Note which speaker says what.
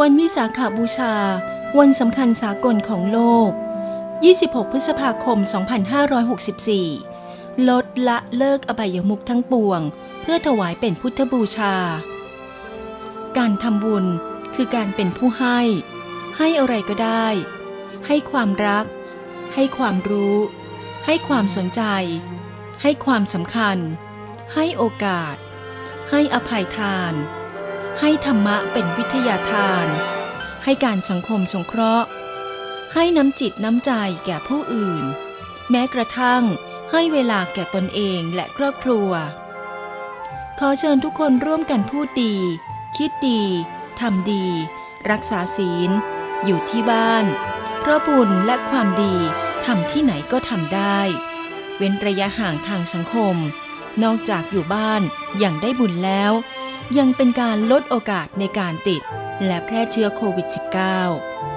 Speaker 1: วันวิสาขาบูชา วันสำคัญสากลของโลก 26 พฤษภาคม 2564 ลดละเลิกอบายมุขทั้งปวง เพื่อถวายเป็นพุทธบูชา การทำบุญคือการเป็นผู้ให้ ให้อะไรก็ได้ ให้ความรัก ให้ความรู้ ให้ความสนใจ ให้ความสำคัญ ให้โอกาส ให้อภัยทาน ให้ธรรมะเป็นวิทยาทาน ให้การสังคมสงเคราะห์ ให้น้ำจิตน้ำใจแก่ผู้อื่น แม้กระทั่งให้เวลาแก่ตนเองและครอบครัว ขอเชิญทุกคนร่วมกันพูดดี คิดดีทำดี รักษาศีล อยู่ที่บ้านเพราะบุญและความดีทำที่ไหนก็ทำได้ เว้นระยะห่างทางสังคม นอกจากอยู่บ้านอย่างได้บุญแล้ว ยังเป็นการลดโอกาสในการติด และแพร่เชื้อโควิด -19